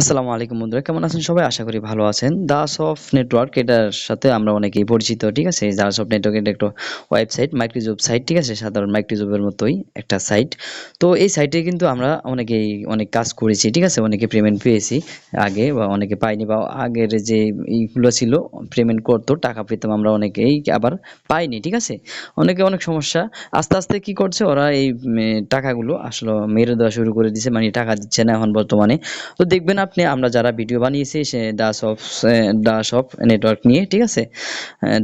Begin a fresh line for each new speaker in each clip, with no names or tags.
আসসালামু আলাইকুম বন্ধুরা, কেমন আছেন সবাই? আশা করি ভালো আছেন। দাস অফ নেটওয়ার্ক এটার সাথে আমরা অনেকেই পরিচিত, ঠিক আছে? দাস অফ নেটওয়ার্ক এটা একটা ওয়েবসাইট মাইক্রোজব সাইট ঠিক আছে? সাধারণ মাইক্রোজবের মতোই একটা সাইট তো এই সাইটে কিন্তু আমরা অনেকেই অনেক কাজ করেছি, ঠিক আছে? অনেকে পেমেন্ট পেয়েছি আগে বা অনেকে পাইনি বা আগের যে এইগুলো ছিল পেমেন্ট করতো, টাকা পেতাম আমরা অনেকেই, আবার পাইনি, ঠিক আছে? অনেকে অনেক সমস্যা। আস্তে আস্তে কি করছে, ওরা এই টাকাগুলো আসলে মেরে দেওয়া শুরু করে দিছে মানে টাকা দিচ্ছে না এখন বর্তমানে। তো দেখবেন আপনি, আমরা যারা ভিডিও বানিয়েছি, সে দাস অফ দাস অফ নেটওয়ার্ক নিয়ে, ঠিক আছে?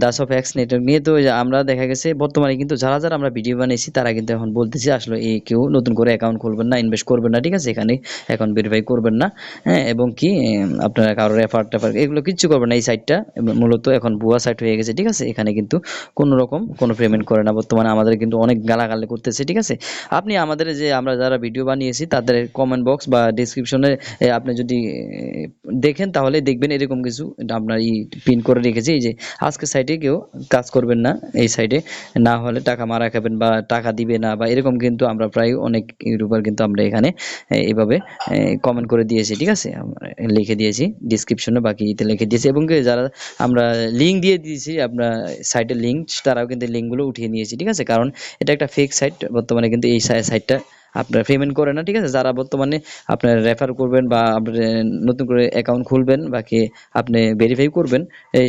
দাস অফ এক্স নেটওয়ার্ক নিয়ে, তো আমরা দেখা গেছে, বর্তমানে কিন্তু যারা যারা আমরা ভিডিও বানিয়েছি, তারা কিন্তু এখন বলতেছি, আসলে এই কেউ নতুন করে অ্যাকাউন্ট খুলবেন না ইনভেস্ট করবেন না, ঠিক আছে? এখানে অ্যাকাউন্ট ভেরিফাই করবেন না হ্যাঁ? এবং কি আপনারা কারও রেফার টেফার, এগুলো কিচ্ছু করবেন না, এই সাইটটা মূলত এখন ভুয়া সাইট হয়ে গেছে, ঠিক আছে? এখানে কিন্তু কোনো রকম কোনো পেমেন্ট করে না, বর্তমানে আমাদের কিন্তু অনেক গালাগালি করতেছে, ঠিক আছে? আপনি আমাদের যে আমরা যারা ভিডিও বানিয়েছি, তাদের কমেন্ট বক্স বা ডিসক্রিপশনে আপনি যদি এ, দেখেন তাহলে দেখবেন এরকম কিছু আপনার ই পিন করে রেখেছি এই যে আজকে সাইটে কেউ কাজ করবেন না এই সাইটে না হলে টাকা মারা খাবেন বা টাকা দিবে না বা এরকম কিন্তু আমরা প্রায় অনেক ইউটিউবার কিন্তু আমরা এখানে এভাবে কমেন্ট করে দিয়েছি ঠিক আছে? লিখে দিয়েছি ডিসক্রিপশনে বাকি ইতে লিখে দিয়েছি এবং যারা আমরা লিঙ্ক দিয়ে দিয়েছি আপনার সাইটের লিঙ্ক তারাও কিন্তু লিঙ্কগুলো উঠিয়ে নিয়েছি, ঠিক আছে? কারণ এটা একটা ফেক সাইট বর্তমানে কিন্তু এই সাইটটা আপনার পেমেন্ট করে না, ঠিক আছে? যারা বর্তমানে আপনার রেফার করবেন বা আপনার নতুন করে অ্যাকাউন্ট খুলবেন বা কি আপনি ভেরিফাই করবেন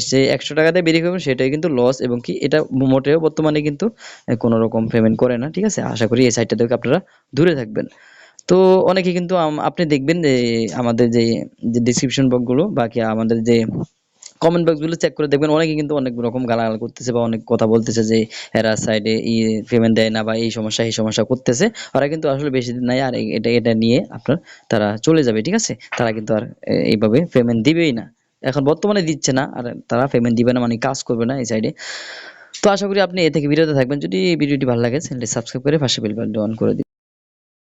সেই একশো টাকাতে ভেরিফাই করবেন, সেটাই কিন্তু লস এবং কি এটা মোটেও বর্তমানে কিন্তু কোনো রকম পেমেন্ট করে না, ঠিক আছে? আশা করি এই সাইটটা থেকে আপনারা দূরে থাকবেন। তো অনেকে কিন্তু আপনি দেখবেন যে আমাদের যে ডিসক্রিপশন বক্সগুলো বাকি আমাদের যে কমেন্ট বক্সগুলো চেক করে দেখবেন, অনেকে কিন্তু অনেক রকম গালাগাল করতেছে বা অনেক কথা বলতেছে যে, এরা সাইডে ই পেমেন্ট দেয় না বা এই সমস্যা এই সমস্যা করতেছে। ওরা কিন্তু আসলে বেশি দিন নাই আর এটা এটা নিয়ে আপনার তারা চলে যাবে, ঠিক আছে? তারা কিন্তু আর এইভাবে পেমেন্ট দিবেই না। এখন বর্তমানে দিচ্ছে না, আর তারা পেমেন্ট দিবে না মানে কাজ করবে না এই সাইডে তো আশা করি আপনি এ থেকে বিরত থাকবেন। যদি ভিডিওটি ভালো লাগে চ্যানেলটি সাবস্ক্রাইব করে পাশে বেল বাটনটি অন করে দিন